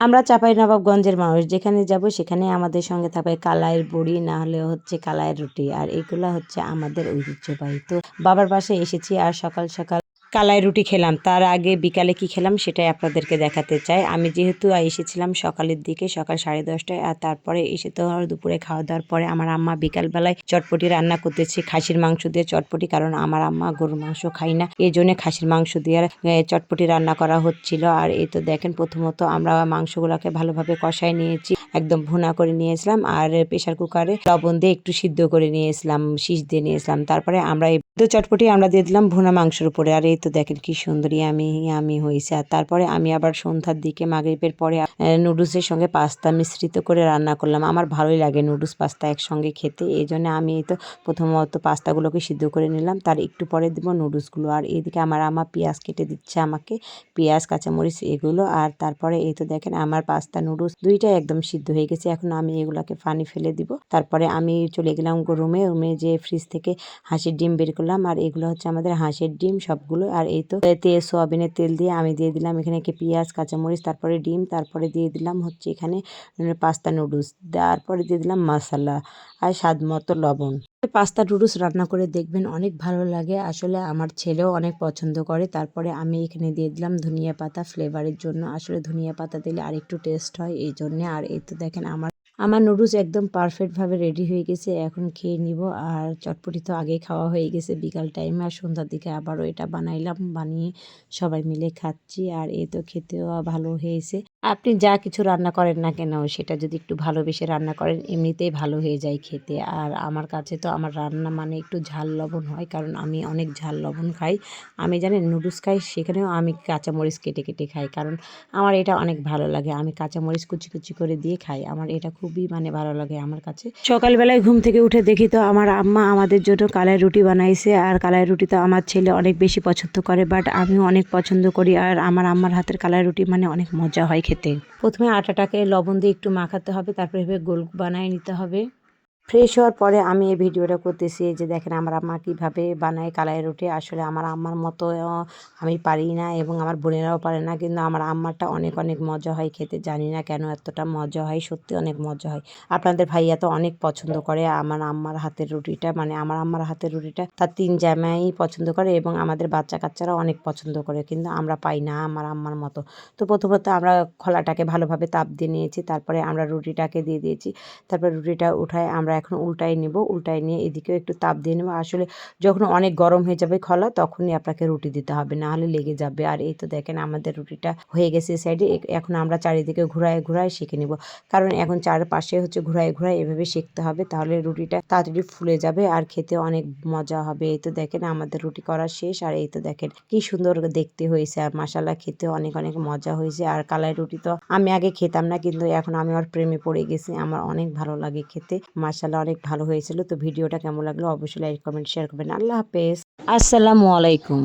আমরা চাপাই নবাবগঞ্জের মানুষ, যেখানে যাব সেখানে আমাদের সঙ্গে থাকবে কালাইয়ের বড়ি, না হলে হচ্ছে কালাইয়ের রুটি। আর এগুলা হচ্ছে আমাদের ঐতিহ্যবাহী। তো বাবার বাসায় এসেছি আর সকাল সকাল কালাই রুটি খেলাম। তার আগে বিকালে কি খেলাম সেটাই আপনাদেরকে দেখাতে চাই। আমি যেহেতু এসেছিলাম সকালের দিকে, সকাল সাড়ে দশটায়, আর তারপরে এসে তো দুপুরে খাওয়া দাওয়ার পরে আমার আম্মা বিকালবেলায় চটপটি রান্না করতেছে, খাসির মাংস দিয়ে চটপটি, কারণ আমার আম্মা গরুর মাংস খাই না। এই জন্য খাসির মাংস দিয়ে চটপটি রান্না করা হচ্ছিল। আর এই তো দেখেন প্রথমত আমরা মাংসগুলোকে ভালোভাবে কষায় নিয়েছি, একদম ভুনা করে নিয়েছিলাম। আর প্রেশার কুকারে লবণ দিয়ে একটু সিদ্ধ করে নিয়েছিলাম, শীষ দিয়ে নিয়েছিলাম। তারপরে আমরা এই চটপটি আমরা দিয়ে দিলাম ভুনা মাংসের উপরে। আর এই তো দেখেন কি সুন্দরী আমি আমি হয়েছে। আর তারপরে আমি আবার সন্ধ্যার দিকে মাগরিবের পরে নুডলসের সঙ্গে পাস্তা মিশ্রিত করে রান্না করলাম। আমার ভালোই লাগে নুডলস পাস্তা একসঙ্গে খেতে। এই জন্য আমি তো প্রথমত পাস্তাগুলোকে সিদ্ধ করে নিলাম। তার একটু পরে দেবো নুডলসগুলো। আর এইদিকে আমার আমা পেঁয়াজ কেটে দিচ্ছে আমাকে। পেঁয়াজ, কাঁচামরিচ এগুলো। আর তারপরে এই তো দেখেন আমার পাস্তা নুডলস দুইটাই একদম সিদ্ধ হয়ে গেছে। এখন আমি এগুলোকে পানি ফেলে দিব। তারপরে আমি চলে গেলাম রুমে। রুমে যে ফ্রিজ থেকে হাঁসের ডিম বের করলাম। আর এগুলো হচ্ছে আমাদের হাঁসের ডিম। সবগুলো আর এই তো তেল সোয়াবিনের তেল দিয়ে আমি দিয়ে দিলাম এখানে কি পেঁয়াজ, কাঁচামরিচ, তারপরে ডিম, তারপরে দিয়ে দিলাম হচ্ছে এখানে পাস্তা নুডলস, তারপরে দিয়ে দিলাম মশলা আর স্বাদ মতো লবণ। পাস্তা নুডলস রান্না করে দেখবেন অনেক ভালো লাগে। আসলে আমার ছেলেও অনেক পছন্দ করে। তারপরে আমি এখানে দিয়ে দিলাম ধনিয়া পাতা ফ্লেভারের জন্য। আসলে ধনিয়া পাতা দিলে আরেকটু টেস্ট হয়, এই জন্যে। আর এই তো দেখেন আমার আমার নুডলস একদম পারফেক্টভাবে রেডি হয়ে গেছে, এখন খেয়ে নিব। আর চটপটি তো আগে খাওয়া হয়ে গেছে বিকাল টাইমে আর সন্ধ্যার দিকে আবারও এটা বানাইলাম, বানিয়ে সবাই মিলে খাচ্ছি। আর এ তো খেতেও ভালো হয়েছে। আপনি যা কিছু রান্না করেন না কেন, সেটা যদি একটু ভালোবেসে রান্না করেন, এমনিতেই ভালো হয়ে যায় খেতে। আর আমার কাছে তো আমার রান্না মানে একটু ঝাল লবণ হয়, কারণ আমি অনেক ঝাল লবণ খাই। আমি জানি নুডলস খাই, সেখানেও আমি কাঁচামরিচ কেটে কেটে খাই, কারণ আমার এটা অনেক ভালো লাগে। আমি কাঁচামরিচ কুচি কুচি করে দিয়ে খাই, আমার এটা খুবই মানে ভালো লাগে আমার কাছে। সকালবেলায় ঘুম থেকে উঠে দেখি তো আমার আম্মা আমাদের জন্য কালাই রুটি বানাইছে, আর কালাই রুটি তো আমার ছেলে অনেক বেশি পছন্দ করে বাট আমিও অনেক পছন্দ করি, আর আমার আম্মার হাতের কালাই রুটি মানে অনেক মজা হয় খেতে। প্রথমে আটাটাকে লবণ দিয়ে একটু মাখাতে হবে তারপরে এভাবে গোল বানায় নিতে হবে। ফ্রেশ হওয়ার পরে আমি এই ভিডিওটা করতেছি যে দেখেন আমার আম্মা কীভাবে বানায় কালাই রুটি। আসলে আমার আম্মার মতো আমি পারি না এবং আমার বোনেরাও পারে না, কিন্তু আমার আম্মারটা অনেক অনেক মজা হয় খেতে। জানি না কেন এতটা মজা হয়, সত্যি অনেক মজা হয়। আপনাদের ভাইয়া তো অনেক পছন্দ করে আমার আম্মার হাতের রুটিটা মানে আমার আম্মার হাতের রুটিটা, তার তিন জামাই পছন্দ করে এবং আমাদের বাচ্চা কাচ্চারাও অনেক পছন্দ করে, কিন্তু আমরা পাই না আমার আম্মার মতো। তো প্রথমত আমরা খোলাটাকে ভালোভাবে তাপ দিয়ে নিয়েছি, তারপরে আমরা রুটিটাকে দিয়ে দিয়েছি। তারপরে রুটিটা উঠায় আমরা এখন উল্টাই নেব উল্টাই নিয়ে এদিকেও একটু তাপ দিয়ে নেব। আসলে যখন অনেক গরম হয়ে যাবে খলা, তখনই আপনাকে রুটি দিতে হবে না হলে লেগে যাবে। আর এই তো দেখেন আমাদের রুটিটা হয়ে গেছে সাইডে এখন আমরা চারিদিকে ঘুরায় ঘুরায় শিখে নেব। কারণ এখন চারপাশে হচ্ছে ঘুরায় ঘুরায় এভাবে শিখতে হবে, তাহলে রুটিটা তাড়াতাড়ি ফুলে যাবে আর খেতে অনেক মজা হবে। এই তো দেখেন আমাদের রুটি করা শেষ, আর এই তো দেখেন কি সুন্দর দেখতে হয়েছে, আর মাসালা খেতে অনেক অনেক মজা হয়েছে। আর কালাই রুটি তো আমি আগে খেতাম না, কিন্তু এখন আমি ওর প্রেমে পড়ে গেছি, আমার অনেক ভালো লাগে খেতে মাসালা অনেক ভালো হয়েছিল। তো ভিডিওটা কেমন লাগল অবশ্যই লাইক কমেন্ট শেয়ার করবেন। আল্লাহ হাফেজ। আসসালামু আলাইকুম।